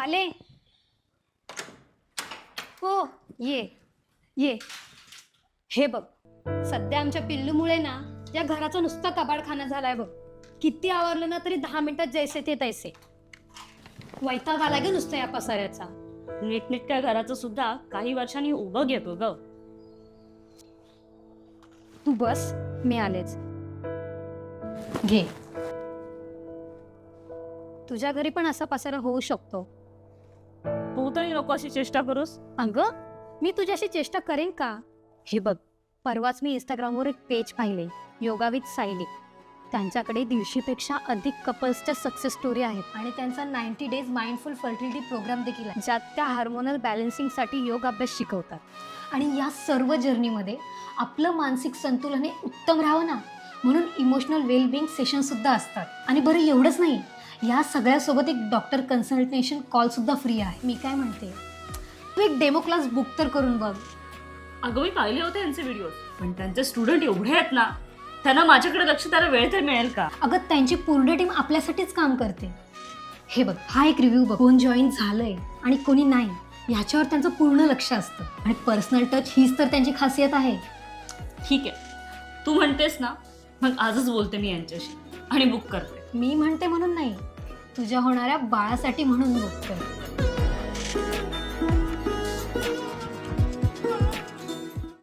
आले. हो ये ये. हे बघ सध्या आमच्या पिल्लूमुळे ना या घराचं नुसतं कबाडखाना झालाय बघ. किती आवरलं ना तरी दहा मिनिटात जैसे ते तैसे. वैताग आला गे नुसतं या पसाऱ्याचा. नीटनेटक्या घराचं सुद्धा काही वर्षांनी उभं घेतो ग. तू बस मी आलेच. घे. तुझ्या घरी पण असा पसारा होऊ शकतो. तू तरी नको अशी चेष्टा करूस. अगं मी तुझ्याशी चेष्टा करेन का? हे बघ परवाच मी इंस्टाग्रामवर एक पेज पाहिले योगा विथ सायली. त्यांच्याकडे दीडशेपेक्षा अधिक कपल्सच्या सक्सेस स्टोरी आहेत आणि त्यांचा ninety days mindful fertility program देखील आहे ज्यात त्या हार्मोनल बॅलन्सिंगसाठी योग अभ्यास शिकवतात. आणि या सर्व जर्नीमध्ये आपलं मानसिक संतुलन हे उत्तम राहावं ना? म्हणून इमोशनल वेलबिंग सेशनसुद्धा असतात. आणि बरं एवढंच नाही या सगळ्यासोबत एक डॉक्टर कन्सल्टेशन कॉल सुद्धा फ्री आहे. मी काय म्हणते? तू एक डेमो क्लास बुक तर करून बघ. अगं मी पाहिले होते यांचे व्हिडिओ पण त्यांचे स्टुडंट एवढे आहेत ना त्यांना माझ्याकडे लक्ष द्यायला वेळ तर मिळेल का? अगं त्यांची पूर्ण टीम आपल्यासाठीच काम करते. हे बघ हा एक रिव्ह्यू बघ. कोण जॉईन झालंय आणि कोणी नाही ह्याच्यावर त्यांचं पूर्ण लक्ष असतं. आणि पर्सनल टच हीच तर त्यांची खासियत आहे. ठीक आहे. तू म्हणतेस ना मग आजच बोलते मी यांच्याशी. आणि बुक करते. मी म्हणते म्हणून नाही. तुझ्या होणाऱ्या बाळासाठी म्हणून बुक